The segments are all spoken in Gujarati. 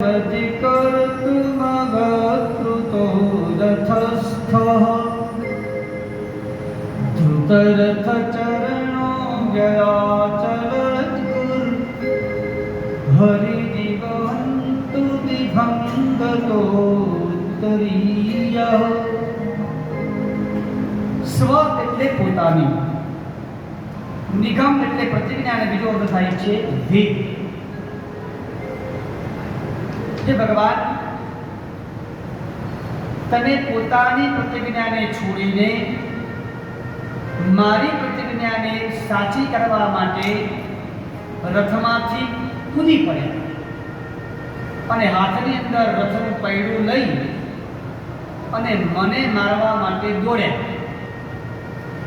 कर्तुमवकृतो रथस्थः धृतरथचरणो व्ययाचलद्गुर् हरिदिवन्तु વિભંગતોત્તરીય સ્વ એટલે પોતાની નિગમ એટલે પ્રતિજ્ઞા અને બીજો અર્થ થાય છે વિ હે ભગવાન. તમે પોતાની પ્રતિજ્ઞાને છોડીને મારી પ્રતિજ્ઞાને સાચી કરવા માટે રથમાંથી કૂદી પડ્યા. અને હાથની અંદર રથનું પૈડું લઈ અને મને મારવા માટે દોડ્યા.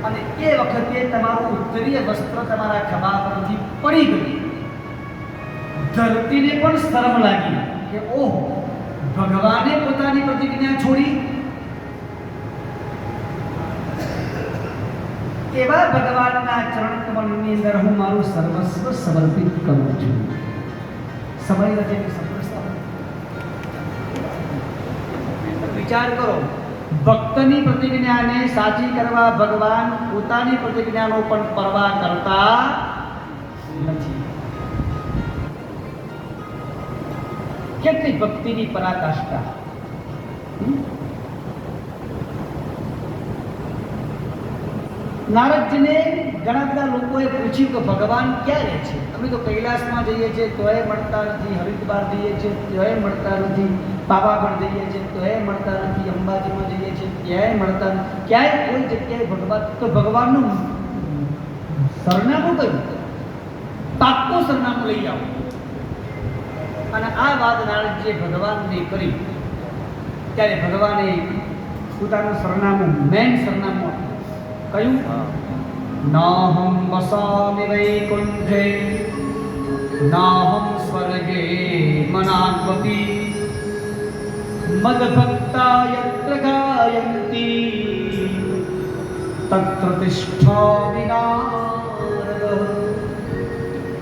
અને એ વખતે તમારું ઉત્તરીય વસ્ત્ર તમારા ખભા પરથી પડી ગયું. ધરતીને પણ શરમ લાગી. કે ઓહ, ભગવાને પોતાની પ્રતિજ્ઞા છોડી. એવા ભગવાનના ચરણ કમળની અંદર હું મારું સર્વસ્વ સમર્પિત કરું છું. સમય રચે વિચાર કરો, ભક્તની પ્રતિજ્ઞાને સાચી કરવા ભગવાન પોતાની પ્રતિજ્ઞાનો પણ પરવા કરતા કેટલી ભક્તિની પરાકાષ્ઠા? નારદજીને ઘણા બધા લોકોએ પૂછ્યું કે ભગવાન ક્યાં રહે છે? અમે તો કૈલાસમાં જઈએ છીએ, તોય મળતા નથી. હરિદ્વાર જઈએ છીએ, તોય મળતા નથી. પાવાગઢ જઈએ છીએ, તોય મળતા નથી. અંબાજીમાં જઈએ છીએ ક્યાંય મળતા નથી. ક્યાંય કોઈ જગ્યાએ ભગવાન તો ભગવાનનું સરનામું કયું? પાક્કું સરનામું લઈ આવો. અને આ વાત નારદજીએ ભગવાનને કરી. ત્યારે ભગવાને પોતાનું સરનામું મેન સરનામું. કયું? નાહમ વસામિ વૈકુંઠે, નાહમ સ્વર્ગે મનાત્વતી મદભક્તા યત્ર ગાયંતી તત્ર તિષ્ઠામિ નારદ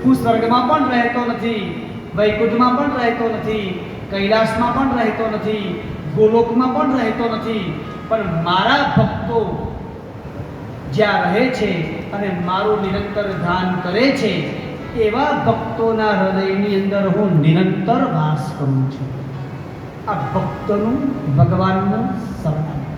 હું સ્વર્ગમાં પણ રહેતો નથી. વૈકુંઠમાં પણ રહેતો નથી, કૈલાસમાં પણ રહેતો નથી, ગોલોકમાં પણ રહેતો નથી. પણ મારા ભક્તો જ્યાં રહે છે અને મારું નિરંતર ધ્યાન કરે છે, એવા ભક્તોના હૃદયની અંદર હું નિરંતર વાસ કરું છું. આ ભક્તનું ભગવાનનું સરનામું